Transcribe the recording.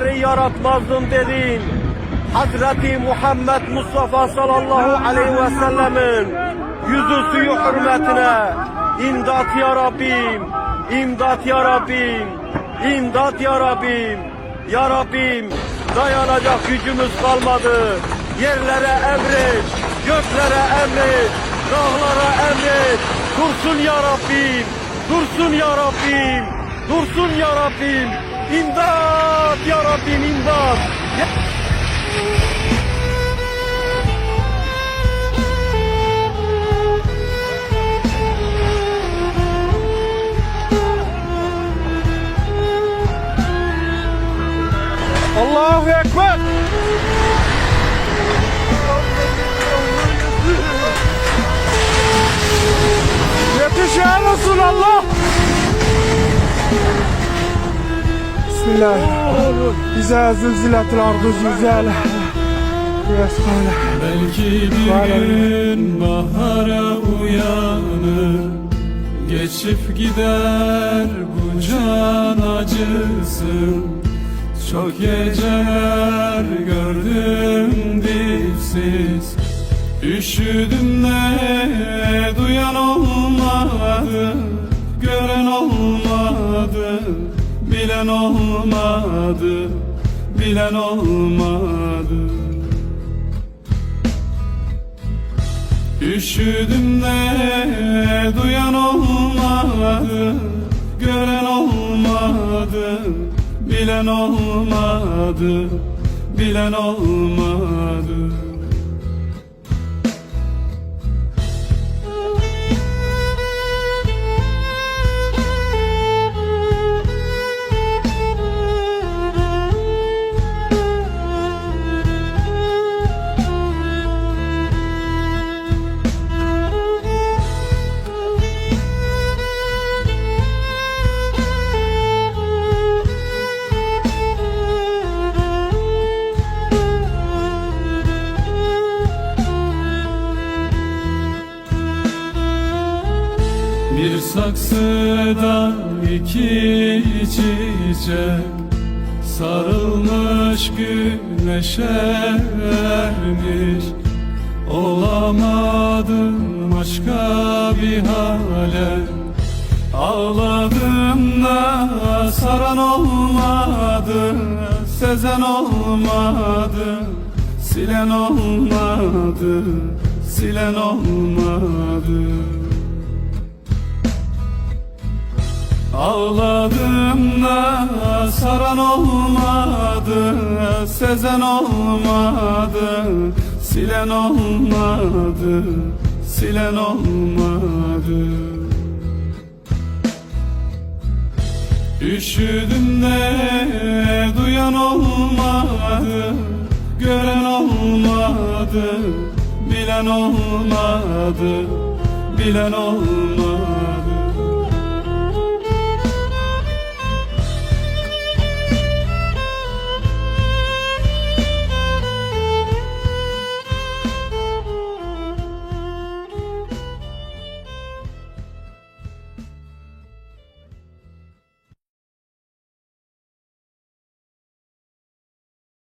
yaratmazdım dedin. Hazreti Muhammed Mustafa sallallahu aleyhi ve sellemin yüzü suyu hürmetine imdat ya Rabbim, imdat ya Rabbim, imdat ya Rabbim, ya Rabbim dayanacak gücümüz kalmadı. Yerlere emret, göklere emret, dağlara emret, dursun ya Rabbim, dursun ya Rabbim, dursun ya Rabbim, imdat ya Rabbim imdat. Allahu Ekber. Yetiş ya Resulallah. Bismillah. İza zilzilatil ardu zilzale. Belki bir gün bahara uyanır. Geçip gider bu can acısı. Çok geceler gördüm dipsiz. Üşüdüm de duyan olmaz Bilen olmadı Bilen olmadı. Üşüdüm de duyan olmadı Gören olmadı. Bilen olmadı Bilen olmadı Bir saksıda iki çiçek Sarılmış güneşe ermiş Olamadım başka bir hale. Ağladım da saran olmadı Sezen olmadı Silen olmadı Silen olmadı Ağladım da saran olmadı Sezen olmadı Silen olmadı Silen olmadı. Üşüdüm de duyan olmadı Gören olmadı Bilen olmadı Bilen olmadı